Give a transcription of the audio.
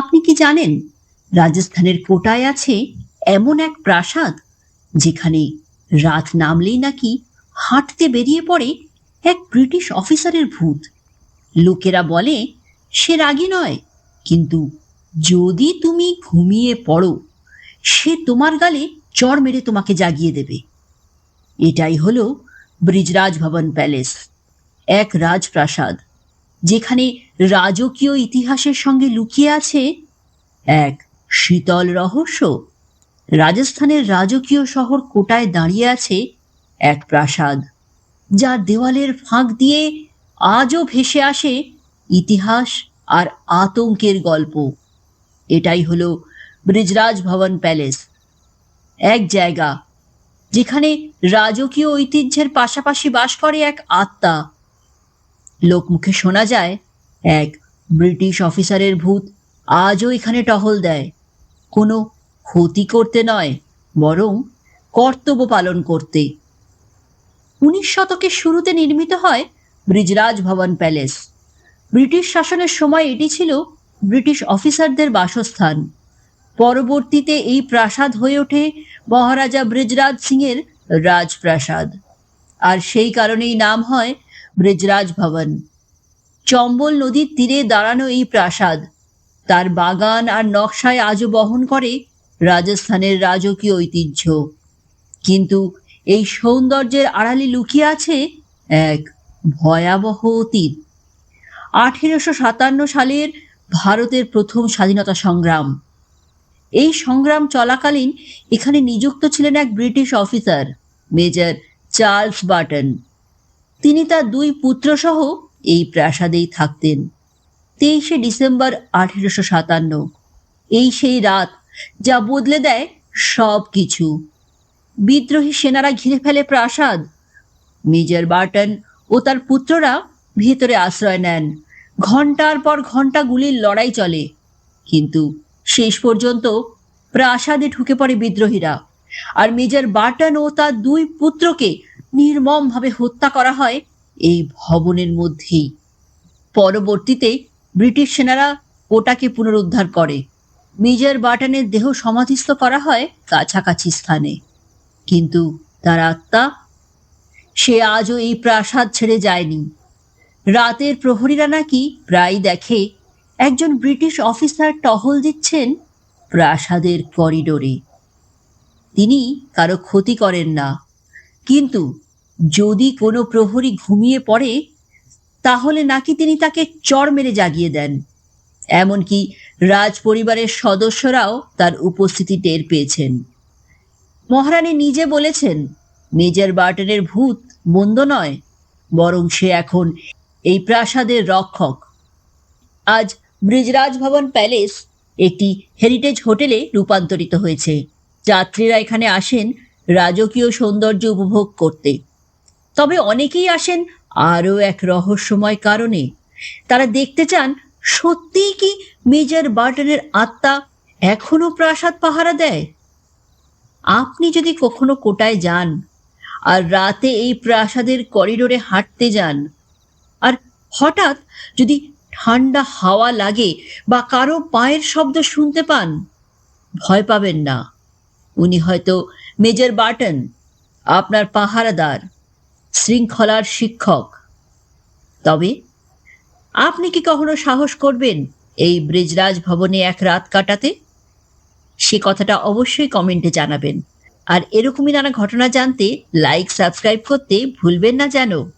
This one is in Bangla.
আপনি কি জানেন, রাজস্থানের কোটায় আছে এমন এক প্রাসাদ যেখানে রাত নামলেই নাকি হাঁটতে বেরিয়ে পড়ে এক ব্রিটিশ অফিসারের ভূত। লোকেরা বলে, সে রাগী নয়, কিন্তু যদি তুমি ঘুমিয়ে পড়ো, সে তোমার গালে চড় মেরে তোমাকে জাগিয়ে দেবে। এটাই হলো ব্রিজরাজ ভবন প্যালেস, এক রাজপ্রাসাদ। যেখানে রাজকীয় ইতিহাসের সঙ্গে লুকিয়ে আছে এক শীতল রহস্য। রাজস্থানের রাজকীয় শহর কোটায় দাঁড়িয়ে আছে এক প্রাসাদ, যার দেওয়ালের ফাঁক দিয়ে আজও ভেসে আসে ইতিহাস আর আতঙ্কের গল্প। এটাই হলো ব্রিজরাজ ভবন প্যালেস। এক জায়গা, যেখানে রাজকীয় ঐতিহ্যের পাশাপাশি বাস করে এক আত্মা। লোকমুখে শোনা যায়, এক ব্রিটিশ অফিসারের ভূত আজও এখানে টহল দেয়। কোনো ক্ষতি করতে নয়, বরং কর্তব্য পালন করতে। উনিশ শতকের শুরুতে নির্মিত হয় ব্রিজরাজ ভবন প্যালেস। ব্রিটিশ শাসনের সময় এটি ছিল ব্রিটিশ অফিসারদের বাসস্থান। পরবর্তীতে এই প্রাসাদ হয়ে ওঠে মহারাজা ব্রিজরাজ সিংয়ের রাজপ্রাসাদ। আর সেই কারণেই নাম হয় ব্রিজরাজ ভবন। চম্বল নদীর তীরে দাঁড়ানো এই প্রাসাদ। তার বাগান আর নকশায় আজও বহন করে রাজস্থানের রাজকীয় ঐতিহ্য। কিন্তু এই সৌন্দর্যের আড়ালে লুকিয়ে আছে এক ভয়াবহ অতীত। আঠেরোশো সাতান্ন সালের ভারতের প্রথম স্বাধীনতা সংগ্রাম। এই সংগ্রাম চলাকালীন এখানে নিযুক্ত ছিলেন এক British officer, major Charles Button তিনি তার দুই পুত্রসহ এই প্রাসাদেই থাকতেন। তেইশে ডিসেম্বর আঠেরোশো সাতান্ন, এই সেই রাত যা বদলে দেয় সব কিছু বিদ্রোহী সেনারা ঘিরে ফেলে প্রাসাদ। মেজর বার্টন ও তার পুত্ররা ভেতরে আশ্রয় নেন। ঘণ্টার পর ঘণ্টা গুলির লড়াই চলে। কিন্তু শেষ পর্যন্ত প্রাসাদে ঢুকে পড়ে বিদ্রোহীরা। আর মেজর বার্টন ও তার দুই পুত্রকে নির্মমভাবে হত্যা করা হয়। এই ভবনের মধ্যেই। পরবর্তীতে ব্রিটিশ সেনারা ওটাকে পুনরুদ্ধার করে। মেজর বাটনের দেহ সমাধিস্থ করা হয় কাছাকাছি স্থানে। কিন্তু তার আত্মা, সে আজও এই প্রাসাদ ছেড়ে যায়নি। রাতের প্রহরীরা নাকি প্রায় দেখে, একজন ব্রিটিশ অফিসার টহল দিচ্ছেন প্রাসাদের করিডোরে। তিনি কারও ক্ষতি করেন না। কিন্তু যদি কোনো প্রহরী ঘুমিয়ে পড়ে, তাহলে নাকি তিনি তাকে চড় মেরে জাগিয়ে দেন। এমনকি রাজ পরিবারের সদস্যরাও তার উপস্থিতি টের পেয়েছেন। মহারানী নিজে বলেছেন, মেজর বার্টনের ভূত মন্দ নয়, বরং সে এখন এই প্রাসাদের রক্ষক। আজ ব্রিজরাজ ভবন প্যালেস একটি হেরিটেজ হোটেলে রূপান্তরিত হয়েছে। যাত্রীরা এখানে আসেন রাজকীয় সৌন্দর্য উপভোগ করতে। তবে অনেকেই আসেন আরও এক রহস্যময় কারণে। তারা দেখতে চান, সত্যিই কি মেজর বার্টনের আত্মা এখনও প্রাসাদ পাহারা দেয়? আপনি যদি কখনো কোটায় যান আর রাতে এই প্রাসাদের করিডোরে হাঁটতে যান, আর হঠাৎ যদি ঠান্ডা হাওয়া লাগে বা কারও পায়ের শব্দ শুনতে পান, ভয় পাবেন না। উনি হয়তো মেজর বার্টন, আপনার পাহারাদার। শৃঙ্খলার শিক্ষক। তবে, আপনি কি কখনো সাহস করবেন এই ব্রিজরাজ ভবনে এক রাত কাটাতে? সে কথাটা অবশ্যই কমেন্টে জানাবেন। আর এরকমই নানা ঘটনা জানতে, লাইক, সাবস্ক্রাইব করতে ভুলবেন না যেন।